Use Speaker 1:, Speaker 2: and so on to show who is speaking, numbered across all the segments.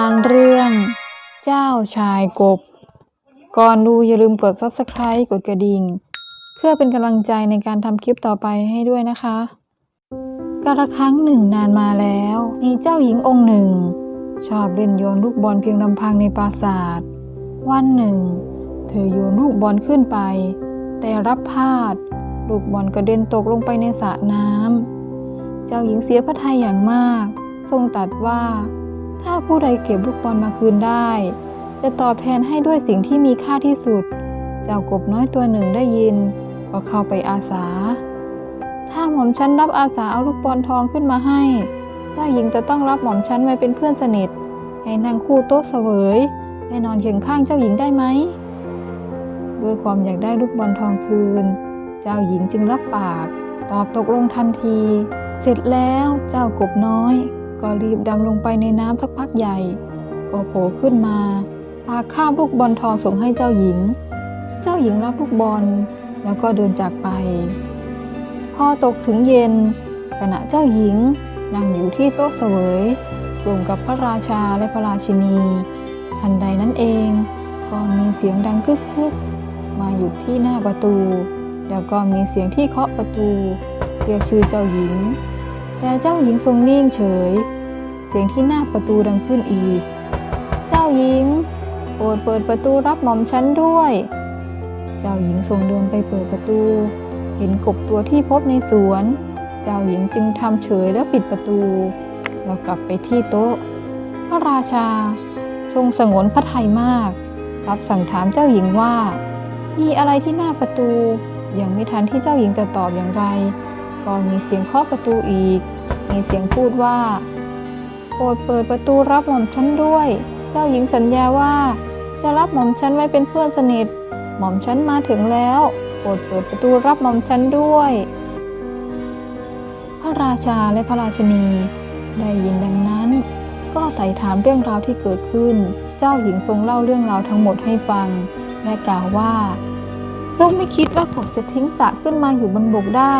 Speaker 1: านเรื่อง เจ้าชายกบ ก่อนดูอย่าลืมกด subscribe กดกระดิ่ง เพื่อเป็นกำลังใจในการทำคลิปต่อไปให้ด้วยนะคะกาละครั้งหนึ่งนานมาแล้ว มีเจ้าหญิงองค์หนึ่ง ชอบเล่นโยนลูกบอลเพียงลำพังในปราสาท วันหนึ่ง เธอโยนลูกบอลขึ้นไป แต่รับพลาด ลูกบอลกระเด็นตกลงไปในสระน้ำเจ้าหญิงเสียพระทัยอย่างมาก ทรงตรัสว่า ถ้าผู้ใดเก็บลูกบอลมาคืนได้ จะตอบแทนให้ด้วยสิ่งที่มีค่าที่สุด เจ้ากบน้อยตัวหนึ่งได้ยิน ก็เข้าไปอาสา ถ้าหม่อมฉันรับอาสาเอาลูกบอลทองขึ้นมาให้เจ้าหญิงจะต้องรับหม่อมฉันไว้เป็นเพื่อนสนิท ให้นั่งคู่โต๊ะเสวยและนอนเคียงข้างเจ้าหญิงได้ไหมด้วยความอยากได้ลูกบอลทองคืน เจ้าหญิงจึงรับปาก ตอบตกลงทันที เสร็จแล้วเจ้ากบน้อย ก็รีบดำลงไปในน้ำสักพักใหญ่ ก็โผล่ขึ้นมาพาข้ามลูกบอลทองส่งให้เจ้าหญิง เจ้าหญิงรับลูกบอลแล้วก็เดินจากไป พอตกถึงเย็น ขณะเจ้าหญิงนั่งอยู่ที่โต๊ะเสวยรวมกับพระราชาและพระราชินี ทันใดนั้นเอง ก็มีเสียงดังกึกกึกมาหยุดที่หน้าประตู แล้วก็มีเสียงที่เคาะประตู เรียกชื่อเจ้าหญิง แต่เจ้าหญิงทรงนิ่งเฉย เสียงที่หน้าประตูดังขึ้นอีก เจ้าหญิงโปรดเปิดประตูรับหม่อมฉันด้วย เจ้าหญิงทรงเดินไปเปิดประตู เห็นกบตัวที่พบในสวน เจ้าหญิงจึงทำเฉยแล้วปิดประตูแล้วกลับไปที่โต๊ะ พระราชาทรงสงวนพระทัยมาก รับสั่งถามเจ้าหญิงว่า มีอะไรที่หน้าประตู ยังไม่ทันที่เจ้าหญิงจะตอบอย่างไร ก็มีเสียงเคาะประตูอีก มีเสียงพูดว่า โปรดเปิดประตูรับหม่อมฉันด้วย เจ้าหญิงสัญญาว่า จะรับหม่อมฉันไว้เป็นเพื่อนสนิท หม่อมฉันมาถึงแล้ว โปรดเปิดประตูรับหม่อมฉันด้วย พระราชาและพระราชนี ได้ยินดังนั้น ก็ไต่ถามเรื่องราวที่เกิดขึ้น เจ้าหญิงทรงเล่าเรื่องราวทั้งหมดให้ฟัง และกล่าวว่าลูกไม่คิดว่ากบจะทิ้งสระขึ้นมาอยู่บนบกได้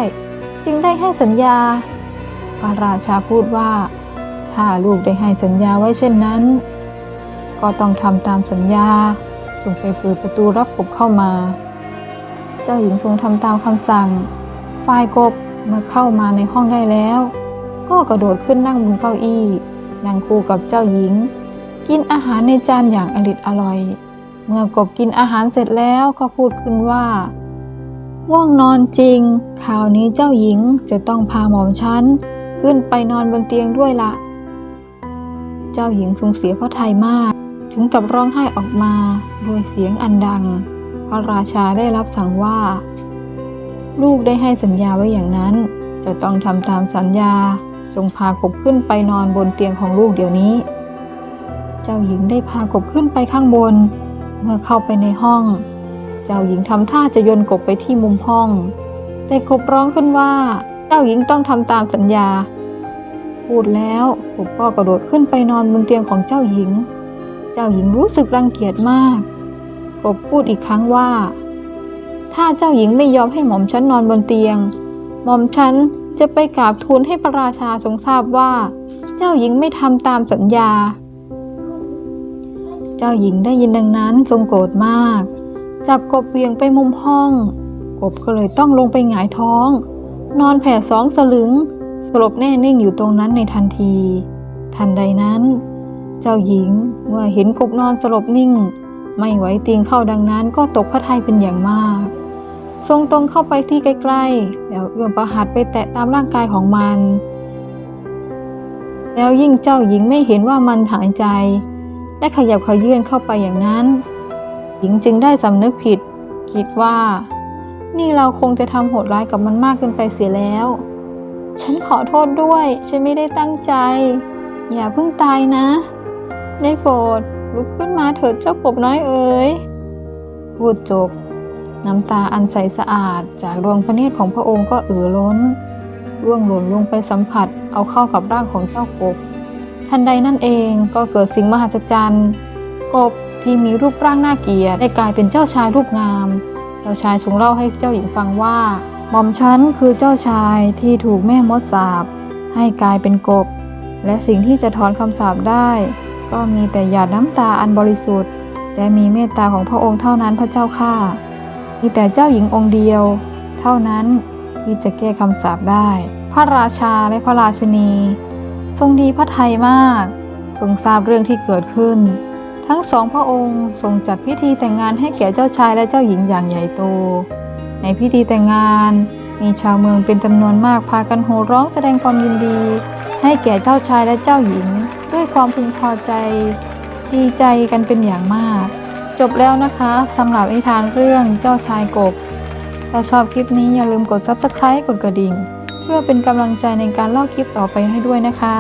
Speaker 1: จึงได้ให้สัญญา พระราชาพูดว่า ถ้าลูกได้ให้สัญญาไว้เช่นนั้น ก็ต้องทำตามสัญญาจงไปเปิดประตูรับกบเข้ามา เจ้าหญิงทรงทำตามคำสั่ง ฝ่ายกบเมื่อเข้ามาในห้องได้แล้ว ก็กระโดดขึ้นนั่งบนเก้าอี้นั่งคู่กับเจ้าหญิง กินอาหารในจานอย่างอริดอร่อย เมื่อกบกินอาหารเสร็จแล้วก็พูดขึ้นว่า ว่วงนอนจริง คราวนี้เจ้าหญิงจะต้องพาหมอมฉันขึ้นไปนอนบนเตียงด้วยละ เจ้าหญิงทรงเสียพระทัยมาก ถึงกับร้องไห้ออกมาด้วยเสียงอันดัง พระราชาได้รับสั่งว่า ลูกได้ให้สัญญาไว้อย่างนั้น จะต้องทำตามสัญญา จงพากบขึ้นไปนอนบนเตียงของลูกเดี๋ยวนี้ เจ้าหญิงได้พากบขึ้นไปข้างบน เมื่อเข้าไปในห้อง เจ้าหญิงทำท่าจะโยนกบไปที่มุมห้อง แต่กบร้องขึ้นว่า เจ้าหญิงต้องทำตามสัญญา พูดแล้วกบก็กระโดดขึ้นไปนอนบนเตียงของเจ้าหญิง เจ้าหญิงรู้สึกรังเกียจมาก กบพูดอีกครั้งว่า ถ้าเจ้าหญิงไม่ยอมให้หม่อมฉันนอนบนเตียง หม่อมฉันจะไปกราบทูลให้พระราชาทรงทราบว่า เจ้าหญิงไม่ทำตามสัญญา เจ้าหญิงได้ยินดังนั้นทรงโกรธมาก จับกบเวียงไปมุมห้อง กบก็เลยต้องลงไปหงายท้อง นอนแผ่สองสลึง สลบแน่นิ่งอยู่ตรงนั้นในทันที ทันใดนั้น เจ้าหญิงเมื่อเห็นกบนอนสลบนิ่ง ไม่ไหวติงเข้าดังนั้นก็ตกพระทัยเป็นอย่างมาก ทรงตรงเข้าไปที่ใกล้ๆ แล้วเอื้อมประหัตไปแตะตามร่างกายของมัน แล้วยิ่งเจ้าหญิงไม่เห็นว่ามันหายใจ และขยับขยื่นเข้าไปอย่างนั้น หญิงจึงได้สำนึกผิด คิดว่า นี่เราคงจะทำโหดร้ายกับมันมากเกินไปเสียแล้ว ฉันขอโทษด้วย ฉันไม่ได้ตั้งใจ อย่าเพิ่งตายนะ ได้โปรดลุกขึ้นมาเถิดเจ้ากบน้อยเอ๋ยพูดจบ น้ำตาอันใสสะอาดจากดวงพระเนตรของพระองค์ก็เอ่อล้นร่วงหล่นลงไปสัมผัสเอาเข้ากับร่างของเจ้ากบ ทันใดนั่นเองก็เกิดสิ่งมหัศจรรย์ กบ ที่มีรูปร่างน่าเกลียดได้กลายเป็นเจ้าชายรูปงาม เจ้าชายทรงเล่าให้เจ้าหญิงฟังว่าหม่อมฉันคือเจ้าชายที่ถูกแม่มดสาปให้กลายเป็นกบ และสิ่งที่จะถอนคำสาปได้ ก็มีแต่หยาดน้ำตาอันบริสุทธิ์ และมีเมตตาของพระองค์เท่านั้นพระเจ้าค่ะมีแต่เจ้าหญิงองค์เดียว เท่านั้นที่จะแก้คำสาปได้ พระราชาและพระราชนี ทรงดีพระไทยมากทรงทราบเรื่องที่เกิดขึ้น ทั้งสองพระองค์ทรงจัดพิธีแต่งงานให้แก่เจ้าชายและเจ้าหญิงอย่างใหญ่โต ในพิธีแต่งงานมีชาวเมืองเป็นจำนวนมากพากันโห่ร้องแสดงความยินดี ให้แก่เจ้าชายและเจ้าหญิง ด้วยความพึงพอใจ ดีใจกันเป็นอย่างมาก จบแล้วนะคะสำหรับนิทานเรื่องเจ้าชายกบ ถ้าชอบคลิปนี้อย่าลืมกด subscribe กดกระดิ่ง เพื่อเป็นกำลังใจในการเล่าคลิปต่อไปให้ด้วยนะคะ